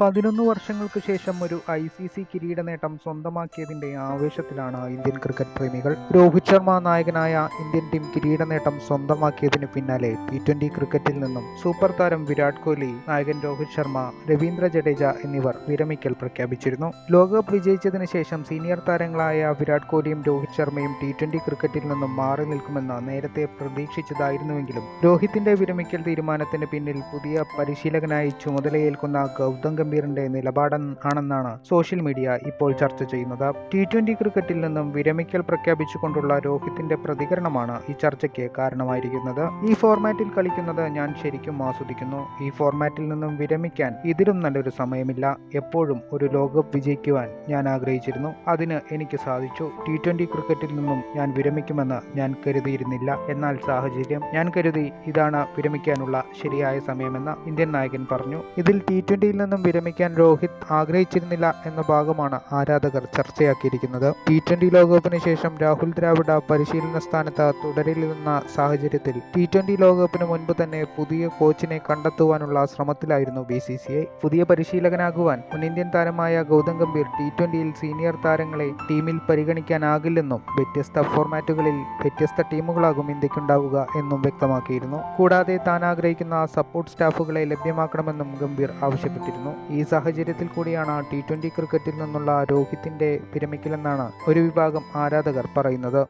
പതിനൊന്ന് വർഷങ്ങൾക്ക് ശേഷം ഒരു ഐ സി സി കിരീട നേട്ടം സ്വന്തമാക്കിയതിന്റെ ആവേശത്തിലാണ് ഇന്ത്യൻ ക്രിക്കറ്റ് പ്രേമികൾ. രോഹിത് ശർമ്മ നായകനായ ഇന്ത്യൻ ടീം കിരീട നേട്ടം സ്വന്തമാക്കിയതിന് പിന്നാലെ ടി ട്വന്റി ക്രിക്കറ്റിൽ നിന്നും സൂപ്പർ താരം വിരാട് കോഹ്ലി നായകൻ രോഹിത് ശർമ്മ രവീന്ദ്ര ജഡേജ എന്നിവർ വിരമിക്കൽ പ്രഖ്യാപിച്ചിരുന്നു. ലോകകപ്പ് വിജയിച്ചതിന് ശേഷം സീനിയർ താരങ്ങളായ വിരാട് കോഹ്ലിയും രോഹിത് ശർമ്മയും ടി ട്വന്റി ക്രിക്കറ്റിൽ നിന്നും മാറി നിൽക്കുമെന്ന് നേരത്തെ പ്രതീക്ഷിച്ചതായിരുന്നുവെങ്കിലും രോഹിത്തിന്റെ വിരമിക്കൽ തീരുമാനത്തിന് പിന്നിൽ പുതിയ പരിശീലകനായി ചുമതലയേൽക്കുന്ന ഗൗതം ഗംഭീറിന്റെ നിലപാടാണെന്നാണ് സോഷ്യൽ മീഡിയ ഇപ്പോൾ ചർച്ച ചെയ്യുന്നത്. ടി ട്വന്റി ക്രിക്കറ്റിൽ നിന്നും വിരമിക്കൽ പ്രഖ്യാപിച്ചുകൊണ്ടുള്ള രോഹിത്തിന്റെ പ്രതികരണമാണ് ഈ ചർച്ചയ്ക്ക് കാരണമായിരിക്കുന്നത്. ഈ ഫോർമാറ്റിൽ കളിക്കുന്നത് ഞാൻ ശരിക്കും ആസ്വദിക്കുന്നു. ഈ ഫോർമാറ്റിൽ നിന്നും വിരമിക്കാൻ ഇതിലും നല്ലൊരു സമയമില്ല. എപ്പോഴും ഒരു ലോകകപ്പ് വിജയിക്കുവാൻ ഞാൻ ആഗ്രഹിച്ചിരുന്നു. അതിന് എനിക്ക് സാധിച്ചു. ടി ട്വന്റി ക്രിക്കറ്റിൽ നിന്നും ഞാൻ വിരമിക്കുമെന്ന് ഞാൻ കരുതിയിരുന്നില്ല. എന്നാൽ സാഹചര്യം ഞാൻ കരുതി ഇതാണ് വിരമിക്കാനുള്ള ശരിയായ സമയമെന്ന് ഇന്ത്യൻ നായകൻ പറഞ്ഞു. ഇതിൽ ടി ട്വന്റിയിൽ നിന്നും വിരമിക്കാൻ രോഹിത് ആഗ്രഹിച്ചിരുന്നില്ല എന്ന ഭാഗമാണ് ആരാധകർ ചർച്ചയാക്കിയിരിക്കുന്നത്. ടി ട്വന്റി ലോകകപ്പിന് ശേഷം രാഹുൽ ദ്രാവിഡ പരിശീലന സ്ഥാനത്ത് തുടരില്ലെന്ന സാഹചര്യത്തിൽ ടി ട്വന്റി ലോകകപ്പിന് മുൻപ് തന്നെ പുതിയ കോച്ചിനെ കണ്ടെത്തുവാനുള്ള ശ്രമത്തിലായിരുന്നു ബി സി സി ഐ പുതിയ പരിശീലകനാകുവാൻ മുൻ ഇന്ത്യൻ താരമായ ഗൗതം ഗംഭീർ ടി ട്വന്റിയിൽ സീനിയർ താരങ്ങളെ ടീമിൽ പരിഗണിക്കാനാകില്ലെന്നും വ്യത്യസ്ത ഫോർമാറ്റുകളിൽ വ്യത്യസ്ത ടീമുകളാകും ഇന്ത്യക്കുണ്ടാവുക എന്നും വ്യക്തമാക്കിയിരുന്നു. കൂടാതെ താൻ ആഗ്രഹിക്കുന്ന സപ്പോർട്ട് സ്റ്റാഫുകളെ ലഭ്യമാക്കണമെന്നും ഗംഭീർ ആവശ്യപ്പെട്ടിരുന്നു. ഈ സാഹചര്യത്തിൽ കൂടിയാണ് ടി ട്വന്റി ക്രിക്കറ്റിൽ നിന്നുള്ള രോഹിത്തിന്റെ വിരമിക്കലെന്നാണ് ഒരു വിഭാഗം ആരാധകർ പറയുന്നത്.